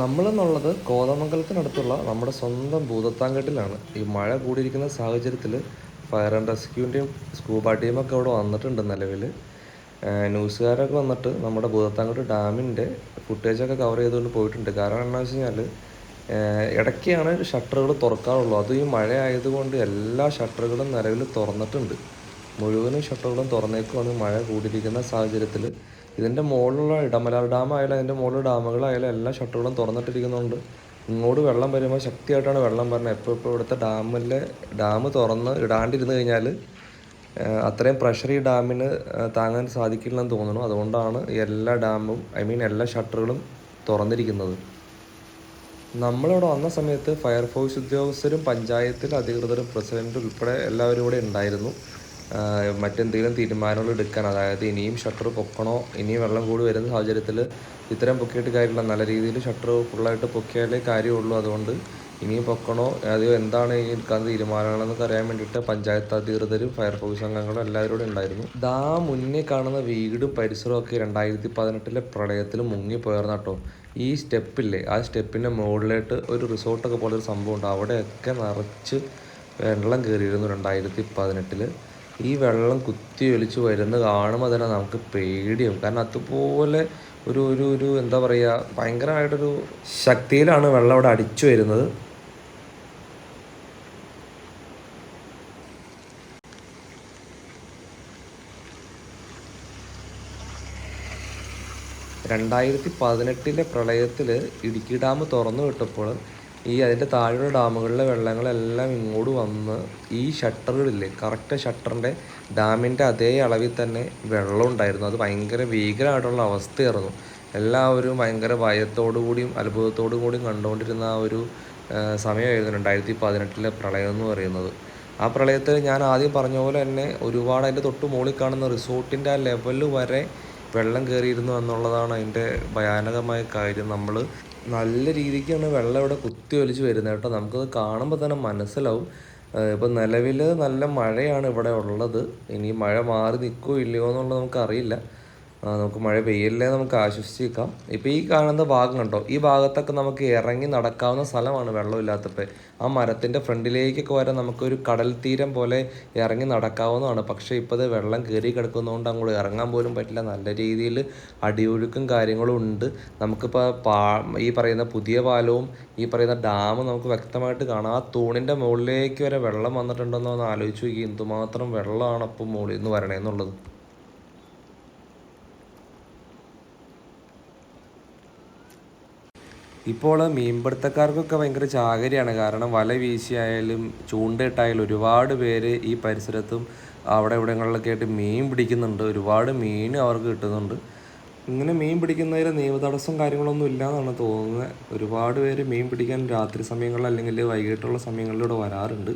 നമ്മളെന്നുള്ളത് കോതമംഗലത്തിനടുത്തുള്ള നമ്മുടെ സ്വന്തം ഭൂതത്താങ്കെട്ടിലാണ്. ഈ മഴ കൂടിയിരിക്കുന്ന സാഹചര്യത്തിൽ ഫയർ ആൻഡ് റെസ്ക്യൂവിന്റെയും സ്കൂബ ടീമൊക്കെ അവിടെ വന്നിട്ടുണ്ട് നിലവിൽ ന്യൂസുകാരൊക്കെ വന്നിട്ട് നമ്മുടെ ഭൂതത്താങ്കട്ട് ഡാമിന്റെ ഫുട്ടേജൊക്കെ കവർ ചെയ്തുകൊണ്ട് പോയിട്ടുണ്ട്. കാരണം എന്താണെന്ന് വെച്ച് കഴിഞ്ഞാൽ ഇടയ്ക്കാണ് ഷട്ടറുകൾ തുറക്കാറുള്ളൂ. അത് ഈ മഴ ആയതുകൊണ്ട് എല്ലാ ഷട്ടറുകളും നിലവിൽ തുറന്നിട്ടുണ്ട്. മുഴുവനും ഷട്ടറുകളും തുറന്നേക്കുവാണ് മഴ കൂടിയിരിക്കുന്ന സാഹചര്യത്തിൽ ഇതിന്റെ മുകളിലുള്ള ഇടമലാർ ഡാം ആയാലും അതിന്റെ മുകളിൽ ഡാമുകളായാലും എല്ലാ ഷട്ടറുകളും തുറന്നിട്ടിരിക്കുന്നതുകൊണ്ട് ഇങ്ങോട്ട് വെള്ളം വരുമ്പോൾ ശക്തിയായിട്ടാണ് വെള്ളം വരുന്നത് എപ്പോൾ ഇപ്പോൾ ഇവിടുത്തെ ഡാമിലെ ഡാം തുറന്ന് ഇടാണ്ടിരുന്ന് കഴിഞ്ഞാൽ അത്രയും പ്രഷർ ഈ ഡാമിന് താങ്ങാൻ സാധിക്കില്ലെന്ന് തോന്നുന്നു. അതുകൊണ്ടാണ് എല്ലാ ഡാമും ഐ മീൻ എല്ലാ ഷട്ടറുകളും തുറന്നിരിക്കുന്നത്. നമ്മളിവിടെ വന്ന സമയത്ത് ഫയർഫോഴ്സ് ഉദ്യോഗസ്ഥരും പഞ്ചായത്തിൽ അധികൃതരും പ്രസിഡന്റ് ഉൾപ്പെടെ എല്ലാവരും ഇവിടെ ഉണ്ടായിരുന്നു. മറ്റെന്തെങ്കിലും തീരുമാനങ്ങൾ എടുക്കാൻ അതായത് ഇനിയും ഷട്ടർ പൊക്കണോ ഇനിയും വെള്ളം കൂടി വരുന്ന സാഹചര്യത്തിൽ ഇത്തരം പൊക്കിയിട്ട് കാര്യമില്ല. നല്ല രീതിയിൽ ഷട്ടർ ഫുള്ളായിട്ട് പൊക്കിയാലേ കാര്യമുള്ളൂ. അതുകൊണ്ട് ഇനിയും പൊക്കണോ അത് എന്താണ് ഈ എടുക്കാൻ തീരുമാനങ്ങളെന്നൊക്കെ അറിയാൻ വേണ്ടിയിട്ട് പഞ്ചായത്ത് അധികൃതരും ഫയർഫോഴ്സ് അംഗങ്ങളും എല്ലാവരും കൂടെ ഉണ്ടായിരുന്നു. ദാ മുന്നേ കാണുന്ന വീടും പരിസരവും ഒക്കെ രണ്ടായിരത്തി പതിനെട്ടിലെ പ്രളയത്തിൽ മുങ്ങിപ്പോയർന്ന കേട്ടോ ഈ സ്റ്റെപ്പില്ലേ ആ സ്റ്റെപ്പിന്റെ മുകളിലായിട്ട് ഒരു റിസോർട്ടൊക്കെ പോലെ ഒരു സംഭവം ഉണ്ട്. അവിടെയൊക്കെ നിറച്ച് വെള്ളം കയറിയിരുന്നു രണ്ടായിരത്തി പതിനെട്ടിൽ ഈ വെള്ളം കുത്തി ഒലിച്ച് വരുന്നത് കാണുമ്പോൾ തന്നെ നമുക്ക് പേടിയാവും. കാരണം അതുപോലെ ഒരു ഒരു ഒരു എന്താ പറയുക ഭയങ്കരമായിട്ടൊരു ശക്തിയിലാണ് വെള്ളം അവിടെ അടിച്ചു വരുന്നത്. രണ്ടായിരത്തി പതിനെട്ടിലെ പ്രളയത്തിൽ ഇടുക്കി ഡാം തുറന്നു വിട്ടപ്പോൾ ഈ അതിന്റെ താഴെയുള്ള ഡാമുകളിലെ വെള്ളങ്ങളെല്ലാം ഇങ്ങോട്ട് വന്ന് ഈ ഷട്ടറുകളില്ലേ കറക്റ്റ് ഷട്ടറിന്റെ ഡാമിന്റെ അതേ അളവിൽ തന്നെ വെള്ളം ഉണ്ടായിരുന്നു. അത് ഭയങ്കര ഭീകരമായിട്ടുള്ള അവസ്ഥയായിരുന്നു. എല്ലാവരും ഭയങ്കര ഭയത്തോടു കൂടിയും അത്ഭുതത്തോടു കൂടിയും കണ്ടുകൊണ്ടിരുന്ന ആ ഒരു സമയമായിരുന്നു രണ്ടായിരത്തി പതിനെട്ടിലെ പ്രളയം എന്ന് പറയുന്നത്. ആ പ്രളയത്തിൽ ഞാൻ ആദ്യം പറഞ്ഞ പോലെ തന്നെ ഒരുപാട് അതിന്റെ തൊട്ട് മുകളിൽ കാണുന്ന റിസോർട്ടിന്റെ ആ ലെവൽ വരെ വെള്ളം കയറിയിരുന്നു എന്നുള്ളതാണ് അതിന്റെ ഭയാനകമായ കാര്യം. നമ്മൾ നല്ല രീതിക്കാണ് വെള്ളം ഇവിടെ കുത്തി ഒലിച്ച് വരുന്നത് കേട്ടോ. നമുക്കത് കാണുമ്പോൾ തന്നെ മനസ്സിലാവും. ഇപ്പം നിലവിൽ നല്ല മഴയാണ് ഇവിടെ ഉള്ളത്. ഇനി മഴ മാറി നിൽക്കുമോ ഇല്ലയോ എന്നുള്ളത് നമുക്കറിയില്ല. നമുക്ക് മഴ പെയ്യല്ലേ നമുക്ക് ആശ്വസിച്ചേക്കാം ഇപ്പം ഈ കാണുന്ന ഭാഗം കണ്ടോ? ഈ ഭാഗത്തൊക്കെ നമുക്ക് ഇറങ്ങി നടക്കാവുന്ന സ്ഥലമാണ് വെള്ളമില്ലാത്തപ്പോൾ ആ മരത്തിന്റെ ഫ്രണ്ടിലേക്കൊക്കെ വരെ നമുക്കൊരു കടൽ തീരം പോലെ ഇറങ്ങി നടക്കാവുന്നതാണ്. പക്ഷേ ഇപ്പോൾ ഇത് വെള്ളം കയറി കിടക്കുന്നതുകൊണ്ട് അങ്ങോട്ട് ഇറങ്ങാൻ പോലും പറ്റില്ല. നല്ല രീതിയിൽ അടിയൊഴുക്കും കാര്യങ്ങളും ഉണ്ട്. നമുക്കിപ്പോൾ പാ ഈ പറയുന്ന പുതിയ പാലവും ഈ പറയുന്ന ഡാമും നമുക്ക് വ്യക്തമായിട്ട് കാണാം. ആ തൂണിന്റെ മുകളിലേക്ക് വരെ വെള്ളം വന്നിട്ടുണ്ടെന്നോ എന്ന് ആലോചിച്ചു നോക്കി എന്തുമാത്രം വെള്ളമാണ് അപ്പോൾ മുകളിൽ നിന്ന് വരണേന്നുള്ളത് ഇപ്പോൾ മീൻപിടുത്തക്കാർക്കൊക്കെ ഭയങ്കര ചാകരിയാണ്. കാരണം വല വീശിയായാലും ചൂണ്ടയിട്ടായാലും ഒരുപാട് പേര് ഈ പരിസരത്തും അവിടെ ഇവിടങ്ങളിലൊക്കെ ആയിട്ട് മീൻ പിടിക്കുന്നുണ്ട്. ഒരുപാട് മീൻ അവർക്ക് കിട്ടുന്നുണ്ട്. ഇങ്ങനെ മീൻ പിടിക്കുന്നതിൽ നിയമതടസ്സം കാര്യങ്ങളൊന്നും ഇല്ല എന്നാണ് തോന്നുന്നത്. ഒരുപാട് പേര് മീൻ പിടിക്കാൻ രാത്രി സമയങ്ങളിൽ അല്ലെങ്കിൽ വൈകിട്ടുള്ള സമയങ്ങളിലൂടെ വരാറുണ്ട്.